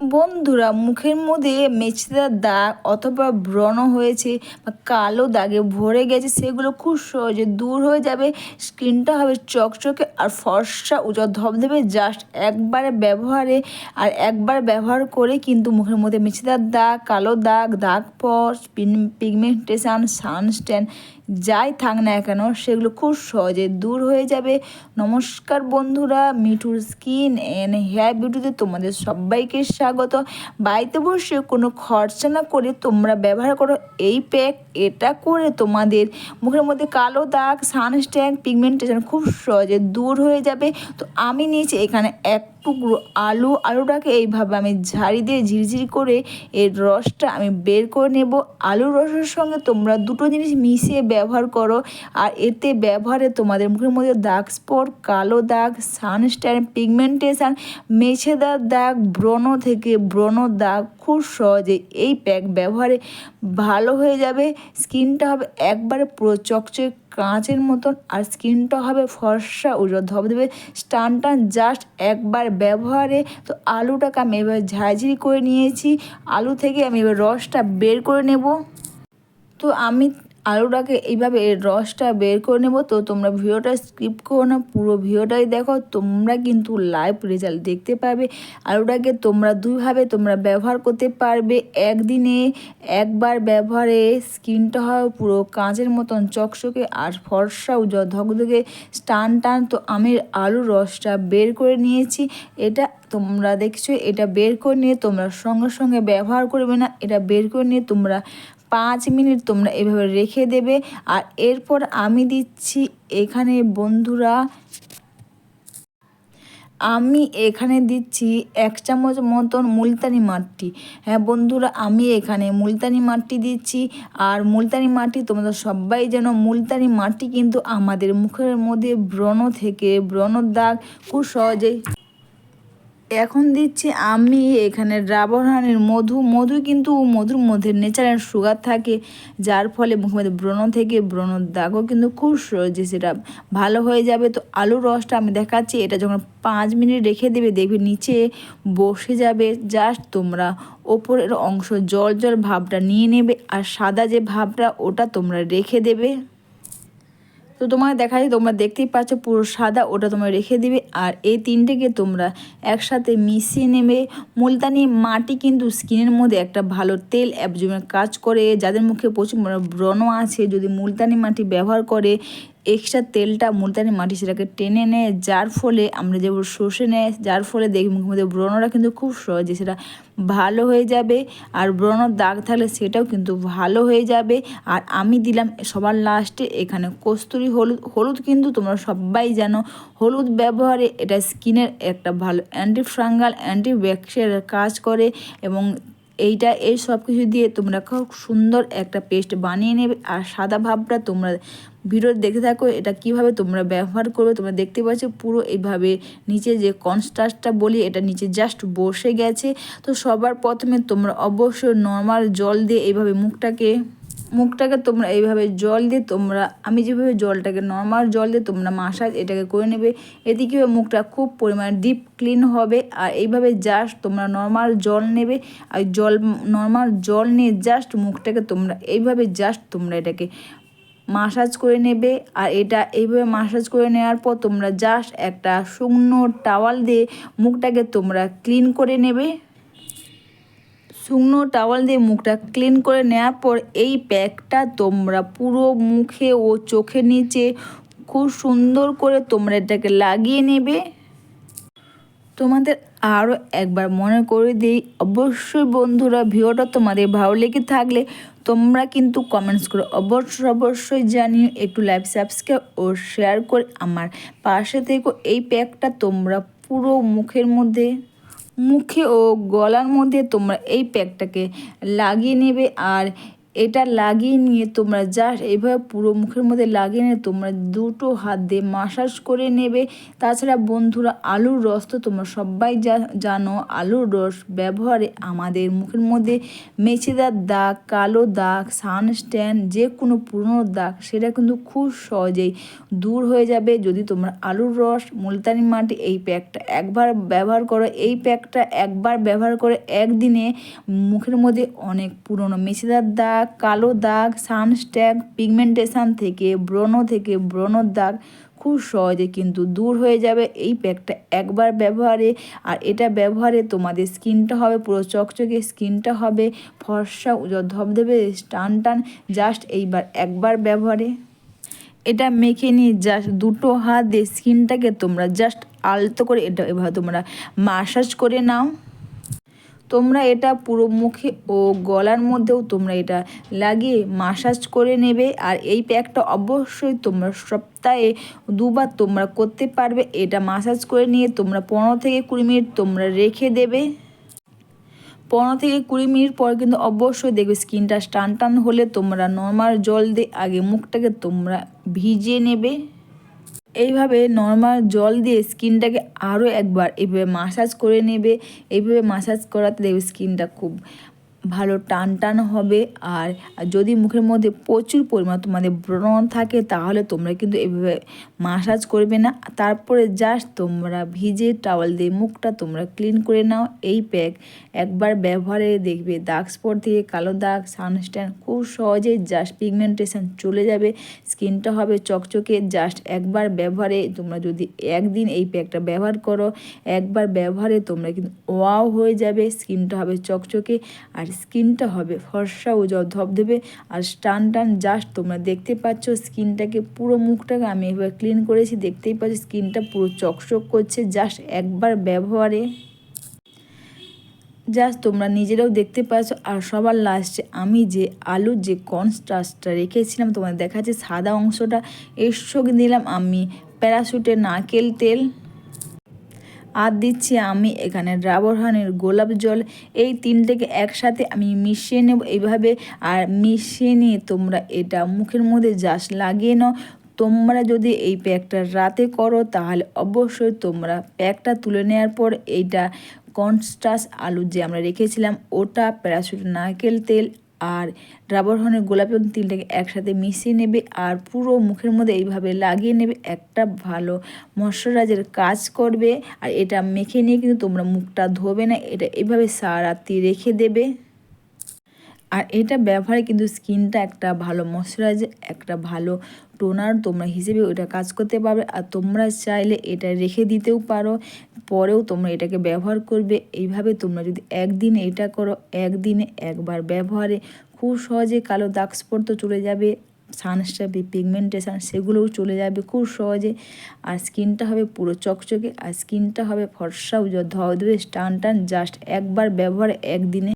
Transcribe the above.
বন্ধুরা, মুখের মধ্যে মেচেদার দাগ অথবা ব্রণ হয়েছে বা কালো দাগে ভরে গেছে, সেগুলো খুব সহজে দূর হয়ে যাবে। স্কিনটা হবে চকচকে আর ফর্সা, উজ্জ্বল ধবধবে। জাস্ট একবারে ব্যবহারে আর একবার ব্যবহার করে কিন্তু মুখের মধ্যে মেচেদার দাগ, কালো দাগ দাগ পস পিগমেন্টেশন সানস্ট্যান্ড যাই থাক না কেন, সেগুলো খুব সহজে দূর হয়ে যাবে। নমস্কার বন্ধুরা, মিঠুর স্কিন অ্যান্ড হেয়ার বিউটিতে তোমাদের সবাইকে স্বাগত। বাড়িতে বসে কোনো খরচা না করে তোমরা ব্যবহার করো এই প্যাক এটা করে তোমাদের মুখের মধ্যে কালো দাগ সানস্ট্যান পিগমেন্টেশন খুব সহজে দূর হয়ে যাবে। তো আমি নিয়েছি এখানে এক টুকরো আলু আলুটাকে এইভাবে আমি ঝাড়ি দিয়ে ঝিরঝিরি করে এর রসটা আমি বের করে নেব। আলুর রসের সঙ্গে তোমরা দুটো জিনিস মিশিয়ে ব্যবহার করো। আর এতে ব্যবহারে তোমাদের মুখের মধ্যে দাগ, স্পট, কালো দাগ সানস্ট্যান পিগমেন্টেশন, মেছেদার দাগ, ব্রণ থেকে ব্রণ দাগ খুব সহজে এই প্যাক ব্যবহারে ভালো হয়ে যাবে। স্কিনটা হবে একবারে পুরো চকচক কাঁচের মতন আর স্কিনটা হবে ফর্সা উজ্জ্বল ধবধবে স্টান টান জাস্ট একবার ব্যবহারে। তো আলুটাকে আমি এবার ঝাড়ঝিরি করে নিয়েছি। আলু থেকে আমি এবার রসটা বের করে নেব। তো আমি আলুটাকে এইভাবে রসটা বের করে নেব। তো তোমরা ভিডিওটা স্কিপ করো না, পুরো ভিডিওটাই দেখো। তোমরা কিন্তু লাইভ রেজাল্ট দেখতে পাবে। আলুটাকে তোমরা দুইভাবে তোমরা ব্যবহার করতে পারবে। একদিনে একবার ব্যবহারে স্কিনটা হয় পুরো কাঁচের মতন, চকচকে আর ফর্সা, উজ্জ্বল, ধকধকে স্টান টান। তো আমি আলুর রসটা বের করে নিয়েছি। এটা তোমরা দেখছ, এটা বের করে নিয়ে তোমরা সঙ্গে সঙ্গে ব্যবহার করবে না। এটা বের করে নিয়ে তোমরা পাঁচ মিনিট তোমরা এভাবে রেখে দেবে। আর এরপর আমি দিচ্ছি এখানে বন্ধুরা, আমি এখানে দিচ্ছি এক চামচ মতন মুলতানি মাটি। হ্যাঁ বন্ধুরা, আমি এখানে মুলতানি মাটি দিচ্ছি। আর মুলতানি মাটি, তোমরা সবাই যেন মুলতানি মাটি কিন্তু আমাদের মুখের মধ্যে ব্রণ থেকে ব্রণর দাগ খুব সহজেই এখন দিচ্ছি আমি এখানে রাবার হানির মধু। মধু কিন্তু মধুর মধ্যে নেচারাল সুগার থাকে, যার ফলে মুখের মধ্যে ব্রণ থেকে ব্রণ দাগও কিন্তু খুব সহজে সেটা ভালো হয়ে যাবে। তো আলুর রসটা আমি দেখাচ্ছি, এটা যখন পাঁচ মিনিট রেখে দেবে, দেখবে নিচে বসে যাবে জাস্ট তোমরা ওপরের অংশ জল জল ভাবটা নিয়ে নেবে, আর সাদা যে ভাবটা, ওটা তোমরা রেখে দেবে। তো তোমাকে যায় তোমরা দেখতেই পাচ্ছ পুরো সাদা ওটা তোমরা রেখে দিবে। আর এই তিনটেকে তোমরা একসাথে মিশিয়ে নেবে। মুলতানি মাটি কিন্তু স্কিনের মধ্যে একটা ভালো তেল অ্যাবজমের কাজ করে। যাদের মুখে প্রচুর ব্রণ আছে, যদি মুলতানি মাটি ব্যবহার করে এক্সট্রা তেলটা মুলতানি মাটি সেটাকে টেনে নেয়, যার ফলে আমরা যেমন শোষে নেয়, যার ফলে দেখি মুখের মধ্যে ব্রণরা কিন্তু খুব সহজে সেটা ভালো হয়ে যাবে আর ব্রণর দাগ থাকলে সেটাও কিন্তু ভালো হয়ে যাবে। আর আমি দিলাম সবার লাস্টে এখানে কস্তুরি হলুদ। হলুদ কিন্তু তোমরা সবাই জানো, হলুদ ব্যবহারে এটা স্কিনের একটা ভালো অ্যান্টি ফাঙ্গাল অ্যান্টি কাজ করে এবং এইটা, এই সব কিছু দিয়ে তোমরা খুব সুন্দর একটা পেস্ট বানিয়ে নেবে। আর সাদা ভাবটা তোমরা ভিডিও দেখে থাকো, এটা কীভাবে তোমরা ব্যবহার করবে, তোমরা দেখতে পাচ্ছ পুরো এইভাবে নিচে যে কনস্টার্চটা বলি, এটা নিচে জাস্ট বসে গেছে। তো সবার প্রথমে তোমরা অবশ্যই নর্মাল জল দিয়ে এইভাবে মুখটাকে মুখটাকে তোমরা এইভাবে জল দিয়ে তোমরা, আমি যেভাবে জলটাকে নর্মাল জল দিয়ে তোমরা মাসাজ এটাকে করে নেবে, এতে কী হবে, মুখটা খুব পরিমাণে ডিপ ক্লিন হবে। আর এইভাবে জাস্ট তোমরা নর্মাল জল নেবে, আর জল নর্মাল জল নিয়ে জাস্ট মুখটাকে তোমরা, এইভাবে জাস্ট তোমরা এটাকে মাসাজ করে নেবে আর এটা এইভাবে মাসাজ করে নেওয়ার পর তোমরা জাস্ট একটা শুকনো টাওয়াল দিয়ে মুখটাকে তোমরা ক্লিন করে নেবে। শুকনো টাওয়াল দিয়ে মুখটা ক্লিন করে নেওয়ার পর এই প্যাকটা তোমরা পুরো মুখে ও চোখের নিচে খুব সুন্দর করে তোমরা এটাকে লাগিয়ে নেবে। তোমাদের আরও একবার মনে করে দিই, অবশ্যই বন্ধুরা, ভিডিওটা তোমাদের ভালো লেগে থাকলে তোমরা কিন্তু কমেন্টস করে অবশ্যই অবশ্যই জানিও, একটু লাইভ সাবস্ক্রাইব ও শেয়ার করে আমার পাশে থেকে। এই প্যাকটা তোমরা পুরো মুখের মধ্যে, মুখে ও গলার মধ্যে তোমরা এই প্যাকটাকে লাগিয়ে নেবে। আর এটা লাগিয়ে নিয়ে তোমরা জাস্ট এইভাবে পুরো মুখের মধ্যে লাগিয়ে নিয়ে তোমরা দুটো হাত দিয়ে মাসাজ করে নেবে। তাছাড়া বন্ধুরা, আলুর রস তো তোমরা সবাই জানো, আলুর রস ব্যবহারে আমাদের মুখের মধ্যে মেছেদার দাগ, কালো দাগ সানস্ট্যান্ড যে কোনো পুরনো দাগ, সেটা কিন্তু খুব সহজেই দূর হয়ে যাবে। যদি তোমরা আলুর রস, মুলতানি মাটি এই প্যাকটা একবার ব্যবহার করো, এই প্যাকটা একবার ব্যবহার করে একদিনে মুখের মধ্যে অনেক পুরনো মেছেদার দাগ কালো দাগ, সানস্ট্যাগ, পিগমেন্টেশন থেকে, ব্রণ থেকে ব্রণর দাগ খুব সহজে কিন্তু দূর হয়ে যাবে। এই প্যাকটা একবার ব্যবহারে, আর এটা ব্যবহারে তোমাদের স্কিনটা হবে, পুরো চকচকে স্কিনটা হবে, ফর্সা, ধবধবে, টান টান জাস্ট এইবার একবার ব্যবহারে। এটা মেখে নিয়ে জাস্ট দুটো হাত দিয়ে স্কিনটাকে তোমরা জাস্ট আলতো করে, এটা এভাবে তোমরা মাসাজ করে নাও। তোমরা এটা পুরো মুখে ও গলার মধ্যেও তোমরা এটা লাগিয়ে মাসাজ করে নেবে আর এই প্যাকটা অবশ্যই তোমরা সপ্তাহে দুবার তোমরা করতে পারবে। এটা মাসাজ করে নিয়ে তোমরা পনেরো থেকে কুড়ি মিনিট তোমরা রেখে দেবে। পনেরো থেকে কুড়ি মিনিট পর কিন্তু অবশ্যই দেখবে স্কিনটা টান টান হলে তোমরা নর্মাল জল দিয়ে আগে মুখটাকে তোমরা ভিজিয়ে নেবে। এইভাবে নর্মাল জল দিয়ে স্কিনটাকে আরও একবার এইভাবে মাসাজ করে নেবে। এইভাবে মাসাজ করাতে দেখবে স্কিনটা খুব ভালো টান টান হবে। আর যদি মুখের মধ্যে প্রচুর পরিমাণ তোমাদের ব্রণ থাকে, তাহলে তোমরা কিন্তু এভাবে মাসাজ করবে না। তারপরে জাস্ট তোমরা ভিজে টাওয়াল দিয়ে মুখটা তোমরা ক্লিন করে নাও। এই প্যাক একবার ব্যবহারে দেখবে। দাগ স্পট থেকে কালো দাগ সানস্ট্যান্ড খুব সহজেই জাস্ট পিগমেন্টেশন চলে যাবে। স্কিনটা হবে চকচকে। জাস্ট একবার ব্যবহারে তোমরা যদি একদিন এই প্যাকটা ব্যবহার করো, একবার ব্যবহারে তোমরা কিন্তু ওয়াও হয়ে যাবে। স্কিনটা হবে চকচকে। আর স্কিনটা হবে, ফর্সা ও ধবধবে আর টান টান জাস্ট তোমরা দেখতে পাচ্ছ স্কিনটাকে, পুরো মুখটাকে আমি এবার ক্লিন করেছি, দেখতেই পাচ্ছ স্কিনটা পুরো চকচক করছে জাস্ট একবার ব্যবহারে। জাস্ট তোমরা নিজেরাও দেখতে পাচ্ছ। আর সবার লাস্টে আমি যে আলুর যে কনস্টাসটা রেখেছিলাম, তোমাদের দেখাচ্ছে সাদা অংশটা, এর সঙ্গে দিলাম আমি প্যারাশুটের নারকেল তেল। আর দিচ্ছি আমি এখানে ডাবরহানের গোলাপ জল। এই তিনটেকে একসাথে আমি মিশিয়ে নেব এইভাবে। আর মিশিয়ে নিয়ে তোমরা এটা মুখের মধ্যে জাস্ট লাগিয়ে নাও। তোমরা যদি এই প্যাকটা রাতে করো, তাহলে অবশ্যই তোমরা প্যাকটা তুলে নেওয়ার পর এইটা কনস্টাস আলু যে আমরা রেখেছিলাম, ওটা প্যারাশুট নারকেল তেল আর রাবার হর্নের গোলাপি তিলটাকে একসাথে মিশিয়ে নেবে আর পুরো মুখের মধ্যে এইভাবে লাগিয়ে নেবে। একটা ভালো ময়শ্চারাইজার কাজ করবে আর এটা মেখে নিয়ে কিন্তু তোমরা মুখটা ধোবে না, এটা এইভাবে সারাতি রেখে দেবে। আর এটা ব্যবহারে কিন্তু স্কিনটা একটা ভালো ময়শ্চারাইজার একটা ভালো টোনার তোমরা হিসেবে ওটা কাজ করতে পারবে। আর তোমরা চাইলে এটা রেখে দিতেও পারো, পরেও তোমরা এটাকে ব্যবহার করবে। এইভাবে তোমরা যদি একদিন এটা করো, একদিনে একবার ব্যবহারে খুব সহজে কালো দাগ স্পট তো চলে যাবে সানস্ট্যাপি পিগমেন্টেশন সেগুলোও চলে যাবে খুব সহজে। আর স্কিনটা হবে পুরো চকচকে, আর স্কিনটা হবে ফর্সা ধবে টান টান জাস্ট একবার ব্যবহার একদিনে